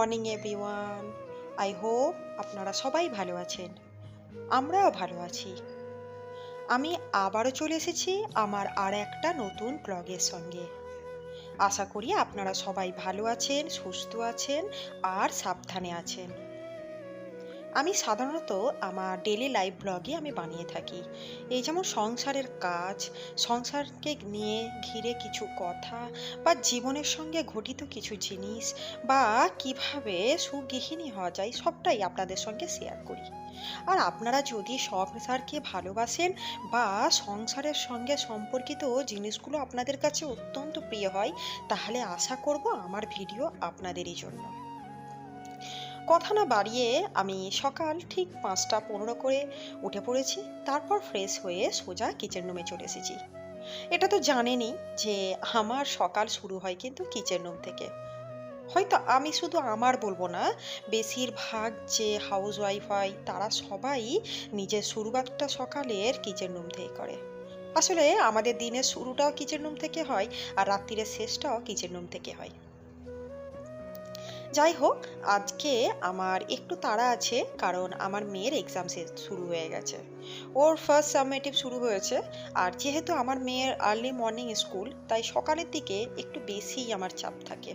Morning everyone I hope আপনারা সবাই ভালো আছেন। আমরাও ভালো আছি। আমি আবারও চলে এসেছি আমার আর একটা নতুন ব্লগের সঙ্গে। আশা করি আপনারা সবাই ভালো আছেন, সুস্থ আছেন আর সাবধানে আছেন। আমি সাধারণত আমার ডেলি লাইফ ব্লগে আমি বানিয়ে থাকি। এই যেমন সংসারের কাজ, সংসারকে নিয়ে ঘিরে কিছু কথা বা জীবনের সঙ্গে ঘটিত কিছু জিনিস বা কীভাবে সুগৃহিণী হওয়া যায়, সবটাই আপনাদের সঙ্গে শেয়ার করি। আর আপনারা যদি সংসারকে ভালোবাসেন বা সংসারের সঙ্গে সম্পর্কিত জিনিসগুলো আপনাদের কাছে অত্যন্ত প্রিয় হয়, তাহলে আশা করব আমার ভিডিও আপনাদেরই জন্য। কথা না বাড়িয়ে আমি সকাল ঠিক পাঁচটা পনেরো করে উঠে পড়েছি, তারপর ফ্রেশ হয়ে সোজা কিচেন রুমে চলে এসেছি। এটা তো জানেনই যে আমার সকাল শুরু হয় কিন্তু কিচেন রুম থেকে। হয়তো আমি শুধু আমার বলব না, বেশিরভাগ যে হাউস ওয়াইফ হয়, তারা সবাই নিজের শুরুয়াতটা সকালের কিচেন রুম থেকে করে। আসলে আমাদের দিনের শুরুটাও কিচেন রুম থেকে হয় আর রাত্রিরের শেষটাও কিচেন রুম থেকে হয়। যাই হোক আজকে আমার একটু তাড়া আছে কারণ আমার মেয়ের এক্সাম শুরু হয়ে গেছে। ওর ফার্স্ট সাবমেটিভ শুরু হয়েছে আর যেহেতু আমার মেয়ের আর্লি মর্নিং স্কুল তাই সকালের দিকে একটু বেশিই আমার চাপ থাকে।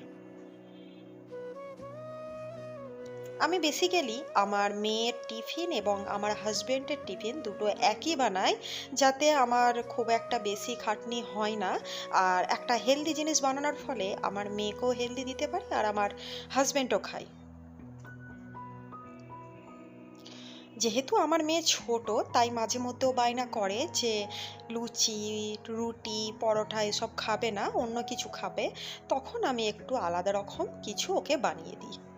আমি বেসিক্যালি আমার মেয়ের টিফিন এবং আমার হাজব্যান্ডের টিফিন দুটো একই বানাই, যাতে আমার খুব একটা বেশি খাটনি হয় না। আর একটা হেলদি জিনিস বানানোর ফলে আমার মেয়েকেও হেলদি দিতে পারি আর আমার হাজব্যান্ডও খায়। যেহেতু আমার মেয়ে ছোট, তাই মাঝে মধ্যেও বায়না করে যে লুচি, রুটি, পরোটা এসব খাবে না, অন্য কিছু খাবে। তখন আমি একটু আলাদা রকম কিছু ওকে বানিয়ে দিই।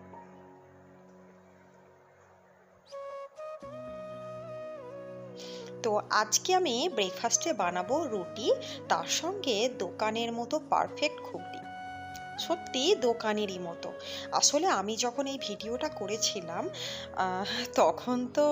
তো আজকে আমি ব্রেকফাস্টে বানাবো রুটি, তার সঙ্গে দোকানের মতো পারফেক্ট ঘুগনি সত্যি দোকানেরই মতো। আসলে আমি যখন এই ভিডিওটা করেছিলাম তখন তো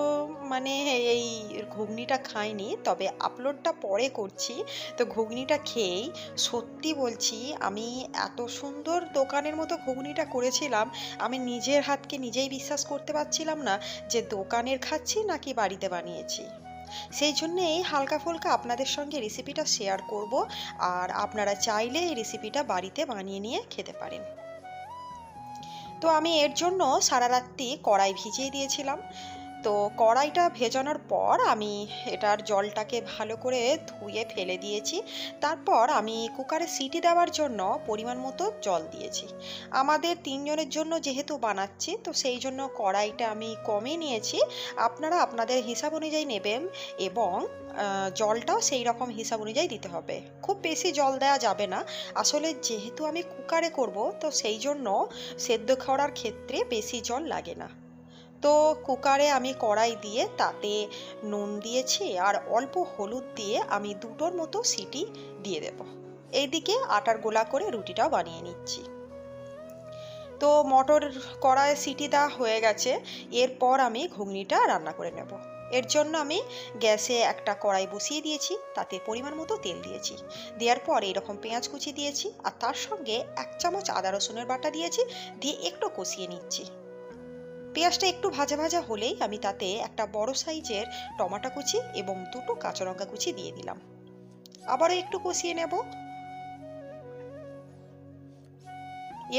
মানে এই ঘুগনিটা খাইনি, তবে আপলোডটা পরে করছি। তো ঘুগনিটা খেয়েই সত্যি বলছি, আমি এত সুন্দর দোকানের মতো ঘুগনিটা করেছিলাম, আমি নিজের হাতকে নিজেই বিশ্বাস করতে পারছিলাম না যে দোকানের খাচ্ছি নাকি বাড়িতে বানিয়েছি। সেই জন্যেই হালকা ফুলকা আপনাদের সঙ্গে রেসিপিটা শেয়ার করব। আর আপনারা চাইলে এই রেসিপিটা বাড়িতে বানিয়ে নিয়ে খেতে পারেন। তো আমি এর জন্য সারা রাত্রি কড়াই ভিজিয়ে দিয়েছিলাম। তো কড়াইটা ভেজানোর পর আমি এটার জলটাকে ভালো করে ধুয়ে ফেলে দিয়েছি। তারপর আমি কুকারে সিটি দেওয়ার জন্য পরিমাণ মতো জল দিয়েছি। আমাদের তিনজনের জন্য যেহেতু বানাচ্ছি, তো সেই জন্য কড়াইটা আমি কমে নিয়েছি। আপনারা আপনাদের হিসাব অনুযায়ী নেবেন এবং জলটাও সেই রকম হিসাব অনুযায়ী দিতে হবে। খুব বেশি জল দেওয়া যাবে না। আসলে যেহেতু আমি কুকারে করব, তো সেই জন্য সেদ্ধ খাওয়ার ক্ষেত্রে বেশি জল লাগে না। তো কুকারে আমি কড়াই দিয়ে তাতে নুন দিয়েছি আর অল্প হলুদ দিয়ে আমি দুটোর মতো সিটি দিয়ে দেব। এইদিকে আটার গোলা করে রুটিটাও বানিয়ে নিচ্ছি। তো মটর কড়ায় সিটি দেওয়া হয়ে গেছে, এরপর আমি ঘুগনিটা রান্না করে নেব। এর জন্য আমি গ্যাসে একটা কড়াই বসিয়ে দিয়েছি, তাতে পরিমাণ মতো তেল দিয়েছি। দেওয়ার পর এরকম পেঁয়াজ কুচি দিয়েছি আর তার সঙ্গে এক চামচ আদা রসুনের বাটা দিয়েছি, দিয়ে একটু কষিয়ে নিচ্ছি। পেঁয়াজটা একটু ভাজা ভাজা হলেই আমি তাতে একটা বড় সাইজের টমাটো কুচি এবং দুটো কাঁচা লঙ্কা কুচি দিয়ে দিলাম। আবারও একটু কষিয়ে নেব।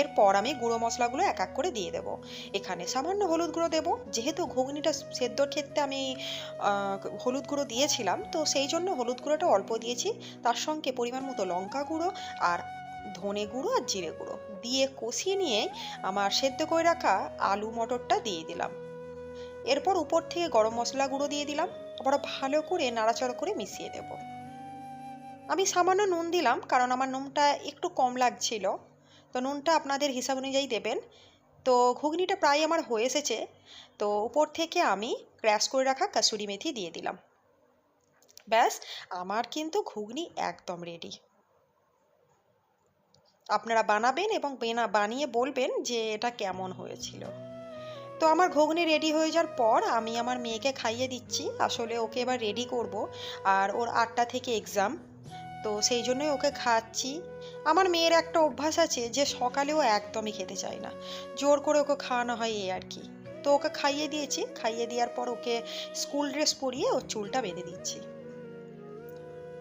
এরপর আমি গুঁড়ো মশলাগুলো এক এক করে দিয়ে দেব। এখানে সামান্য হলুদ গুঁড়ো দেব। যেহেতু ঘুগনিটা সেদ্ধর ক্ষেত্রে আমি হলুদ গুঁড়ো দিয়েছিলাম, তো সেই জন্য হলুদ গুঁড়োটা অল্প দিয়েছি। তার সঙ্গে পরিমাণ মতো লঙ্কা গুঁড়ো আর ধনে গুঁড়ো আর জিরে গুঁড়ো। দিয়ে কষিয়ে নিয়ে আমার সেদ্ধ করে রাখা আলু মটরটা দিয়ে দিলাম। এরপর উপর থেকে গরম মশলা গুঁড়ো দিয়ে দিলাম। আবার ভালো করে নাড়াচাড়া করে মিশিয়ে দেব। আমি সামান্য নুন দিলাম কারণ আমার নুনটা একটু কম লাগছিল। তো নুনটা আপনাদের হিসাব অনুযায়ী দেবেন। তো ঘুগনিটা প্রায় আমার হয়ে এসেছে। তো উপর থেকে আমি ক্র্যাশ করে রাখা কাসুরি মেথি দিয়ে দিলাম। ব্যাস, আমার কিন্তু ঘুগনি একদম রেডি আপনারা বানাবেন এবং বেনা, বানিয়ে বলবেন যে এটা কেমন হয়েছিল। তো আমার ঘুগনি রেডি হয়ে যাওয়ার পর আমি আমার মেয়েকে খাইয়ে দিচ্ছি। আসলে ওকে এবার রেডি করব। আর ওর আটটা থেকে এক্সাম তো সেই জন্যই ওকে খাচ্ছি। আমার মেয়ের একটা অভ্যাস আছে যে সকালেও একদমই খেতে চায় না। জোর করে ওকে খাওয়ানো হয় এই আর কি। তো ওকে খাইয়ে দিয়েছি। খাইয়ে দেওয়ার পর ওকে স্কুল ড্রেস পরিয়ে ওর চুলটা বেঁধে দিচ্ছি।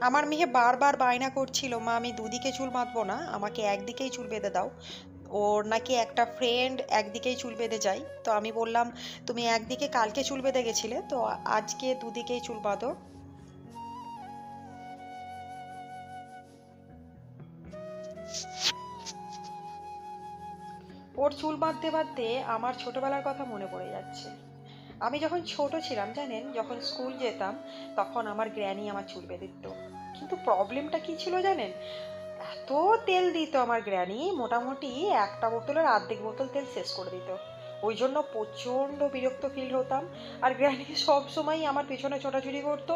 আমার মেয়ে বারবার বায়না করছিল, মা, আমি দুদিকে চুল বাঁধবো না, আমাকে একদিকেই চুল বেঁধে দাও। ওর নাকি একটা ফ্রেন্ড একদিকেই চুল বেঁধে যায়। তো আমি বললাম, তুমি একদিকে কালকে চুল বেঁধে গেছিলে, তো আজকে দুদিকেই চুল বাঁধো। ওর চুল বাঁধতে বাঁধতে আমার ছোটবেলার কথা মনে পড়ে যাচ্ছে। আমি যখন ছোট ছিলাম, জানেন, যখন স্কুল যেতাম, তখন আমার গ্র্যানি আমার চুল বেঁধে দিত। কিন্তু প্রবলেমটা কি ছিল জানেন? এত তেল দিত আমার গ্র্যানি, মোটামুটি একটা বোতলের আর্ধেক বোতল তেল শেষ করে দিত। ওই জন্য প্রচণ্ড বিরক্ত ফিল হতাম। আর গ্র্যানি সব সময় আমার পেছনে ছোটাছুটি করতো।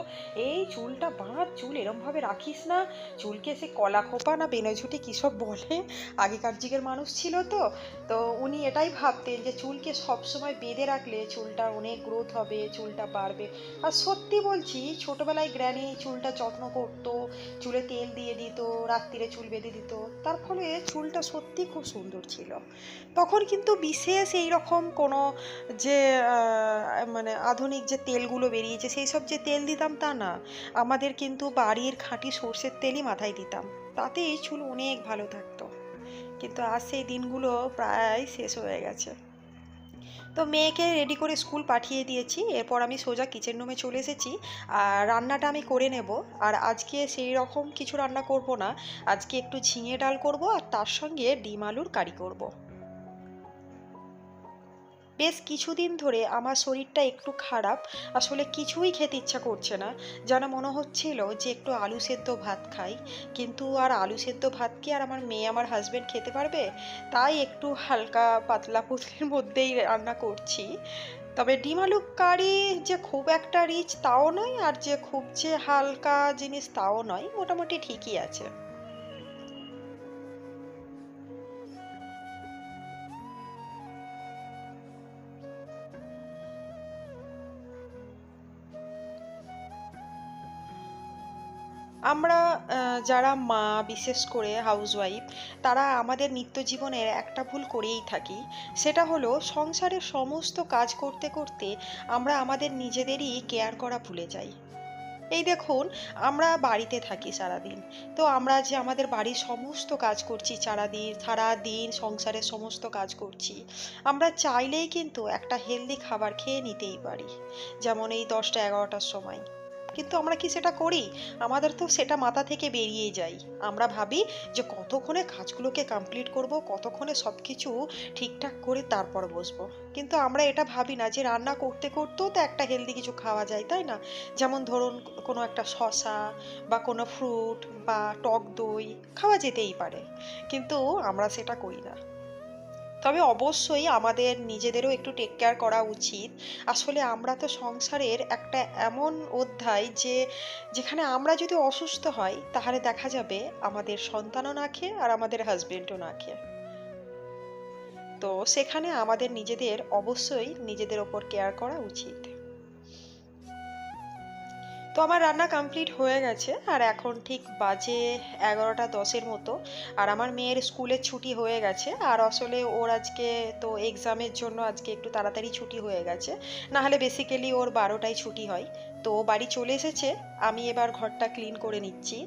এই চুলটা বাঁধ, চুল এরমভাবে রাখিস না। চুলকে সে কলা খোপা না বেনঝুটি কী সব বলে? আগেকার যুগের মানুষ ছিল তো। তো উনি এটাই ভাবতেন যে চুলকে সবসময় বেঁধে রাখলে চুলটা অনেক গ্রোথ হবে, চুলটা বাড়বে। আর সত্যি বলছি, ছোটোবেলায় গ্র্যানি চুলটা যত্ন করতো, চুলে তেল দিয়ে দিত রাত্রিরে চুল বেঁধে দিত। তার ফলে চুলটা সত্যি খুব সুন্দর ছিল। তখন কিন্তু বিশেষ এই রকম কোনো যে মানে আধুনিক যে তেলগুলো বেরিয়েছে, সেই সব যে তেল দিতাম তা না। আমাদের কিন্তু বাড়ির খাঁটি সর্ষের তেলই মাথায় দিতাম। তাতেই চুল অনেক ভালো থাকতো। কিন্তু আজ সেই দিনগুলো প্রায় শেষ হয়ে গেছে। তো মেয়েকে রেডি করে স্কুল পাঠিয়ে দিয়েছি। এরপর আমি সোজা কিচেন রুমে চলে এসেছি। আর রান্নাটা আমি করে নেব। আর আজকে সেই রকম কিছু রান্না করব না। আজকে একটু ঝিঙে ডাল করব আর তার সঙ্গে ডিম আলুর কারি করব। বেশ কিছুদিন ধরে আমার শরীরটা একটু খারাপ। আসলে কিছুই খেতে ইচ্ছা করছে না। যেন মনে হচ্ছিল যে একটু আলু সেদ্ধ ভাত খাই। কিন্তু আর আলু সেদ্ধ ভাত কি আর আমার মেয়ে আমার হাজবেন্ড খেতে পারবে? তাই একটু হালকা পাতলা পুতলির মধ্যেই রান্না করছি। তবে ডিম আলু কারি যে খুব একটা রিচ তাও নয়, আর যে খুব যে হালকা জিনিস তাও নয়, মোটামুটি ঠিকই আছে। আমরা যারা মা, বিশেষ করে হাউসওয়াইফ তারা আমাদের নিত্য জীবনের একটা ভুল করেই থাকি। সেটা হলো, সংসারের সমস্ত কাজ করতে করতে আমরা আমাদের নিজেদেরই কেয়ার করা ভুলে যাই। এই দেখুন, আমরা বাড়িতে থাকি সারাদিন। তো আমরা যে আমাদের বাড়ির সমস্ত কাজ করছি, সারাদিন সারাদিন সংসারের সমস্ত কাজ করছি, আমরা চাইলেই কিন্তু একটা হেলদি খাবার খেয়ে নিতেই পারি। যেমন এই দশটা এগারোটার সময়। কিন্তু আমরা কি সেটা করি? আমাদের তো সেটা মাথা থেকে বেরিয়ে যায়। আমরা ভাবি যে কতক্ষণে কাজগুলোকে কমপ্লিট করব, কতক্ষণে সব কিছু ঠিকঠাক করে তারপর বসবো। কিন্তু আমরা এটা ভাবি না যে রান্না করতে করতেও তো একটা হেলদি কিছু খাওয়া যায়, তাই না? যেমন ধরুন কোনো একটা শসা বা কোনো ফ্রুট বা টক দই খাওয়া যেতেই পারে। কিন্তু আমরা সেটা করি না। তবে অবশ্যই আমাদের নিজেদেরও একটু টেক কেয়ার করা উচিত। আসলে আমরা তো সংসারের একটা এমন অধ্যায় যে, যেখানে আমরা যদি অসুস্থ হই, তাহলে দেখা যাবে আমাদের সন্তানও না খেয়ে আর আমাদের হাজবেন্ডও না খেয়ে। তো সেখানে আমাদের নিজেদের অবশ্যই নিজেদের ওপর কেয়ার করা উচিত। তো আমার রান্না কমপ্লিট হয়ে গেছে, আর এখন ঠিক বাজে এগারোটা দশের মতো, আর আমার মেয়ের স্কুলের ছুটি হয়ে গেছে, আর আসলে ওর আজকে তো এক্সামের জন্য আজকে একটু তাড়াতাড়ি ছুটি হয়ে গেছে, নাহলে বেসিক্যালি ওর বারোটায় ছুটি হয়। তো বাড়ি চলে এসেছে, আমি এবার ঘরটা ক্লিন করে নিচ্ছি।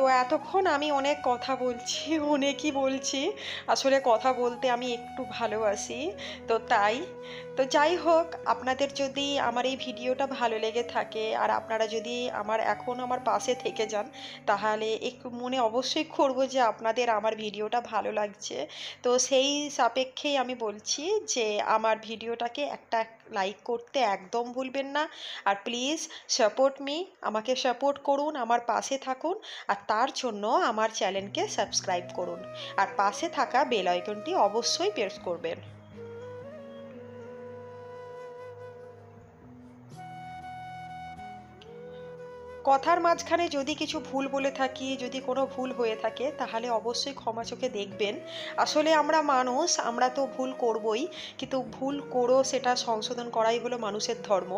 তো এতক্ষণ আমি অনেক কথা বলছি অনেকই বলছি। আসলে কথা বলতে আমি একটু ভালোবাসি, তো তাই। তো যাই হোক, আপনাদের যদি আমার এই ভিডিওটা ভালো লেগে থাকে আর আপনারা যদি আমার এখন আমার পাশে থেকে যান, তাহলে একটু মনে অবশ্যই করব যে আপনাদের আমার ভিডিওটা ভালো লাগছে। তো সেই সাপেক্ষেই আমি বলছি যে আমার ভিডিওটাকে একটা লাইক করতে একদম ভুলবেন না। আর প্লিজ সাপোর্ট মি আমাকে সাপোর্ট করুন, আমার পাশে থাকুন, আর তার জন্য আমার চ্যানেলকে সাবস্ক্রাইব করুন। আর পাশে থাকা বেল আইকনটি অবশ্যই প্রেস করবেন। কথার মাঝখানে যদি কিছু ভুল বলে থাকি, যদি কোনো ভুল হয়ে থাকে, তাহলে অবশ্যই ক্ষমা চোখে দেখবেন। আসলে আমরা মানুষ, আমরা তো ভুল করবই, কিন্তু ভুল করো সেটা সংশোধন করাই হলো মানুষের ধর্ম।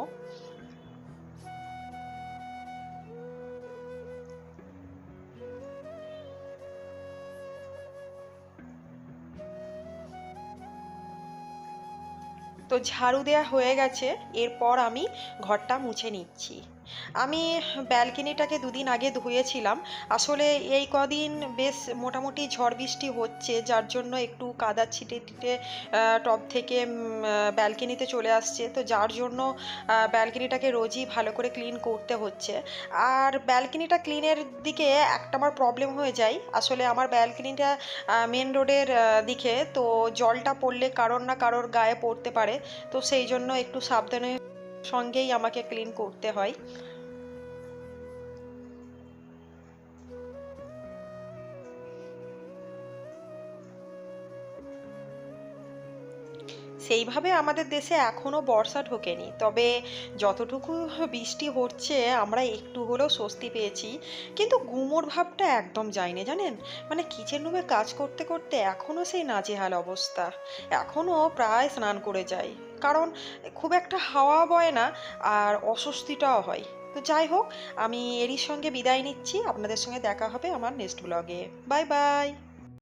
তো ঝাড়ু দেওয়া হয়ে গেছে, এরপর আমি ঘরটা মুছে নিচ্ছি। আমি ব্যালকনিটাকে দুদিন আগে ধুয়েছিলাম। আসলে এই কদিন বেশ মোটামুটি ঝড় বৃষ্টি হচ্ছে, যার জন্য একটু কাদা ছিটে টিটে টব থেকে ব্যালকনিতে চলে আসছে। তো যার জন্য ব্যালকনিটাকে রোজই ভালো করে ক্লিন করতে হচ্ছে। আর ব্যালকনিটা ক্লিনের দিকে একটা আমার প্রবলেম হয়ে যায়। আসলে আমার ব্যালকনিটা মেন রোডের দিকে। তো জলটা পড়লে কারোর না কারোর গায়ে পড়তে পারে। তো সেই জন্য একটু সাবধানের সঙ্গেই আমাকে ক্লিন করতে হয়। সেইভাবে আমাদের দেশে এখনও বর্ষা ঢোকেনি, তবে যতটুকু বৃষ্টি হচ্ছে, আমরা একটু হলেও স্বস্তি পেয়েছি। কিন্তু গুমোট ভাবটা একদম যায়নি, জানেন? মানে কিচেন রুমে কাজ করতে করতে এখনও সেই নাজেহাল অবস্থা। এখনও প্রায় স্নান করে যাই। কারণ খুব একটা হাওয়া বয় না, আর অস্বস্তিটাও হয়। তো যাই হোক, আমি এরই সঙ্গে বিদায় নিচ্ছি। আপনাদের সঙ্গে দেখা হবে আমার নেক্সট ব্লগে বাই বাই